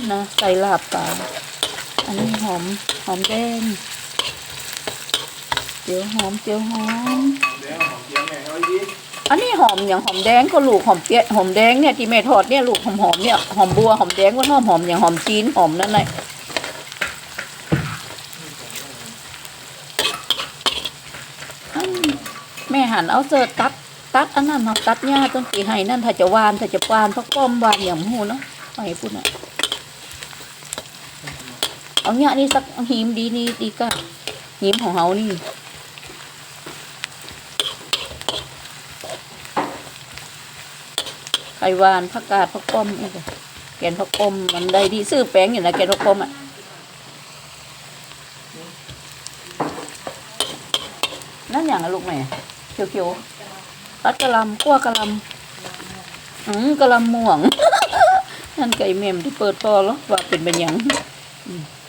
นนะใส่ลาบปลาอันนี้หอมหอมแดงเจียวหอมเจียวหอมอันนี้หอมอย่างหอมแดงก็ลูกหอมเปี๊ยะหอมแดงเนี่ยที่แม่ทอดเนี่ยลูกหอมหอมเนี่ยหอมบัวหอมแดงก็หอมหอมอย่างหอมจีนหอมนั่นแหละแม่หันเอาเสิร์ตตัดตัดอันนั้นเนาะตัดหญ้าต้นตีไห้นั่นถ้าจะวานถ้าจะปานพักป้อมหวานอย่างหูเนาะไปพูดน่ะ เอาหญ้านี่สักหีมดีนี่ดีก็หีมของเฮานี่ไข่หวานผักกาดผักป้อมนี่แกนผักป้อมมันได้ดีซื้อแป้งอยู่นะแกนผักป้อมอะนั่นอย่างอะลูกแม่เขียวๆตัดกะลำกั้วกะลำอืมกะลำม่วง นั่นไก่เมมที่เปิดพอแล้วว่าเป็นเป็นยัง อืม